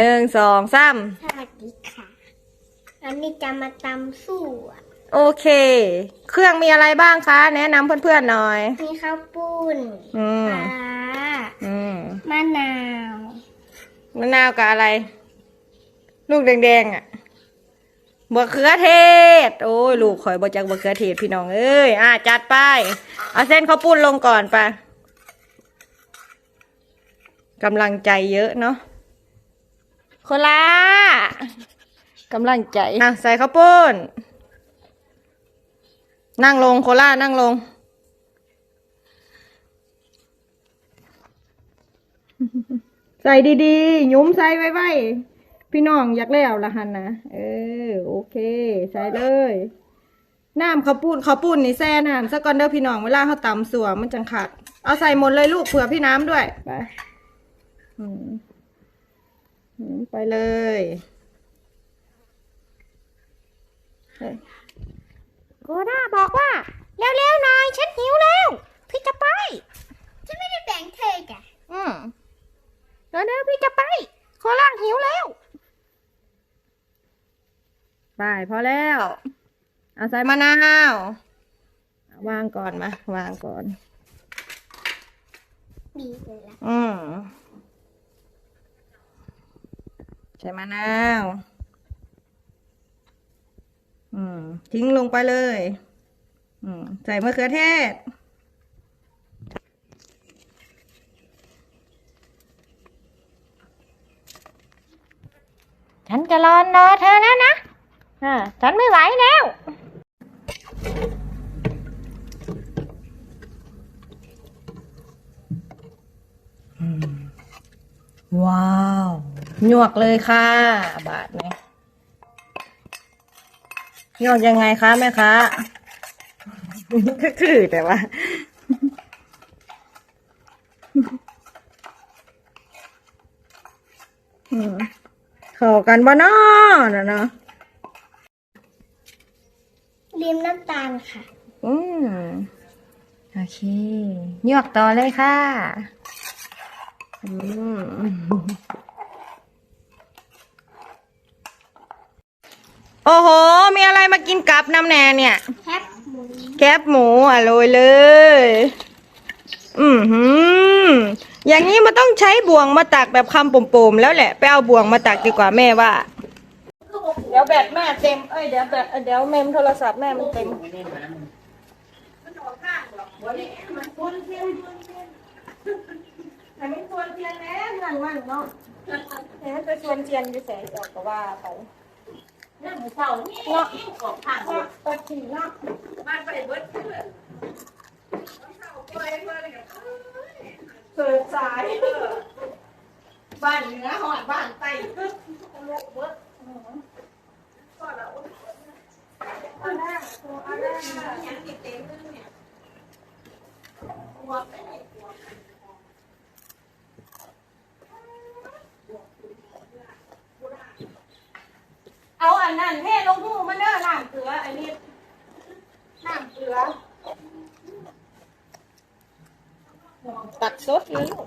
หนึ่งสองสามสวัสดีค่ะวันนี้จะมาตำสู้อะโอเค เครื่องมีอะไรบ้างคะ แนะนำเพื่อนๆหน่อย มีข้าวปุ้นอืปมลาอืมมะนาวมะนาวกับอะไร ลูกแดงๆอะบะเขือเทศ โอ้ยลูกข่อยบอจากบะเขือเทศพี่น้องเอ้ยอะจัดไปเอาเส้นข้าวปุ้นลงก่อนไปะกำลังใจเยอะเนาะ โคลากำลังใจอะใส่ข้าวปุ้น นั่งลงโคล่านั่งลง ใส่ดีๆ ยุ้มใส่ไว้ไว้พี่น้องอยากแล้วละหันนะเออ โอเค ใส่เลยน้ำข้าวปุ้นข้าวปุ้นนี่แซ่น้ำสักก่อนเด้อพี่น้องเวลาเขาตำสัวมันจังขาดเอาใส่หมดเลยลูกเผื่อพี่น้ำด้วยไปอืม ไปเลยเฮ้ยโกด้าบอกว่า เร็วๆหน่อย ฉันหิวแล้ว พี่จะไป ฉันไม่ได้แต่งเธอจ้ะอืมเดี๋ยวเดี๋ยวพี่จะไปโคล่างหิวแล้ว ไปพอแล้วเอาใส่มะนาววางก่อนมาวางก่อนบีบเลยละอืม ใส่มะนาวอืม ทิ้งลงไปเลย อืม ใส่มะเขือเทศ ฉันจะรอนรอเธอแล้วนะอ่าฉันไม่ไหวแล้ว ว้าว หยวกเลยค่ะ บาทไหมหยวกยังไงคะแม่คะก็คือแต่ว่าอืมเข้ากันบ่เนาะนะเนาะริมน้ำตาลค่ะ อืมโอเคหยวกต่อเลยค่ะ อืม โอ้โห มีอะไรมากินกับน้ำแหน่เนี่ย แคบหมูแคบหมูอะโรยเลย อือหือ อย่างนี้มันต้องใช้บ่วงมาตักแบบคำปุ่มๆแล้วแหละ ไปเอาบ่วงมาตักดีกว่าแม่ว่า เดี๋ยวแบตแม่เต็ม เอ้ยเดี๋ยวแบตเดี๋ยวเมมโทรศัพท์แม่มันเต็ม แต่ไม่ชวนเทียนแน่เงินมันเนาะแหมไปชวนเทียนไปแสงจอกก็ว่าไปนั่ง เศร้านี่ของข้างเนาตัดทีเนาะบ้านไปเบิดเพื่อนเกิดสายบ้านเหนือหอดบ้านใต้อันแรกตัวอันแรกยังติดเต็มเลยเนี่ยเอา อนนั่นเทลงหูมันเด้อน้ำเกลืออันนี้น้ำเกลือ ตัดสดเลยลูก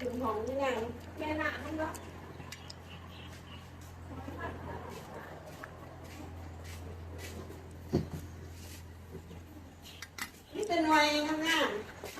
ถึงของยังไงแม่หน้ามันาะนี่เป็นวัยงามดูโทรศัพท์เป็นงเออ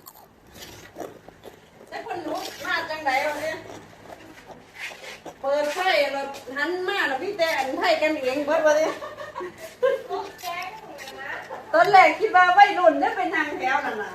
หันมาแล้วพี่แต่อันไทยกันเองเบิดวะเนี่ยตอนแรกคิดว่าวัยรุ่นเนี่ยเป็นทางแถวนั่นน่ะ